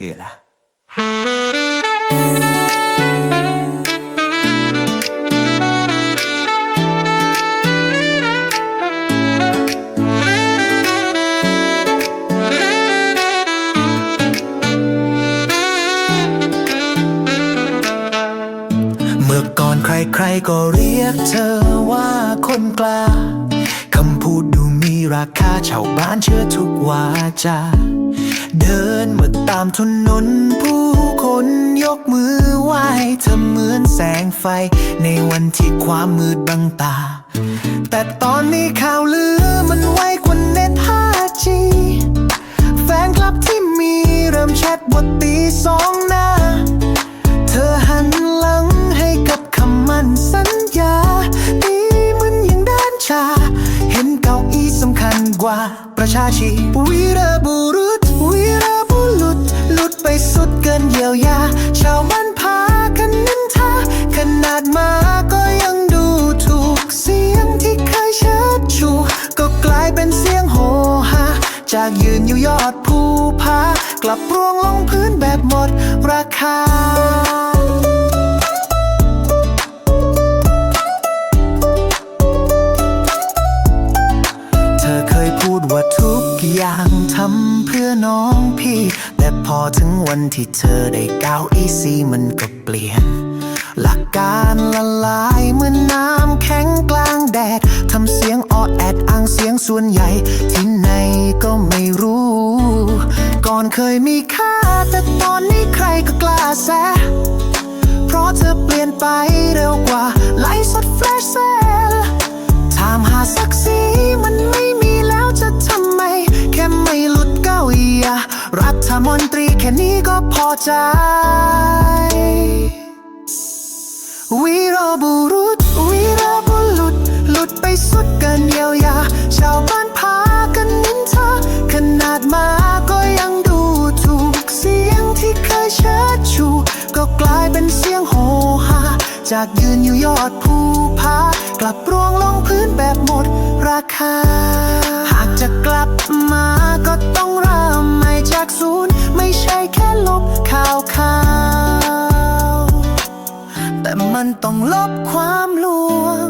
ชื่อละเมื่อก่อนใครๆก็เรียกเธอว่าคนกล้า คำพูดดูมีราคาชาวบ้านเชื่อทุกวาจา เดินมาตามถนน ผู้คนยกมือไหว้เธอเหมือนแสงไฟ ในวันที่ความมืดบังตา แต่ตอนนี้ข่าวลือมันไวกว่าเน็ต 5G แฟนคลับที่มีเริ่มแชทบทตีสองหน้า เธอหันหลังให้กับคำมั่นสัญญาดีมันยังเดินชา เห็นเก้าอี้สำคัญกว่าประชาชีวีรบุรุษ วีรบุรุษหลุดไปสุดเกินเยียวยา ชาวบ้านพากันนินทาขนาดมาก็ยังดูถูกเสียงที่เคยเชิดชู ก็กลายเป็นเสียงโหฮาจากยืนอยู่ยอดภูผากลับร่วงลงพื้นแบบหมดราคา ดว่าทุกอย่างทำเพื่อน้องพี่ แต่พอถึงวันที่เธอได้ก้าวอีซีมันก็เปลี่ยน หลักการละลายเหมือนน้ำแข็งกลางแดดทำเสียงออดแอดอ้างเสียงส่วนใหญ่ ที่ไหนก็ไม่รู้ ก่อนเคยมีค่าแต่ตอน รัฐมนตรีแค่นี้ก็พอใจ วีรบุรุษ วีรบุรุษ หลุดไปสุดเกินเยียวยา ชาวบ้านพากันนินทาขนาดมาก็ยังดูถูก เสียงที่เคยเชิดชู ก็กลายเป็นเสียงโหฮาจากยืนอยู่ยอดภูผากลับร่วงลงพื้นแบบหมดราคา หากจะกลับมา จากศูนย์ ไม่ใช่แค่ลบข่าวข่าว แต่มันต้องลบความลวง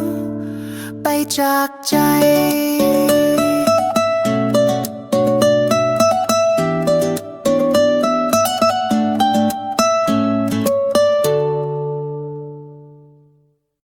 ไปจากใจ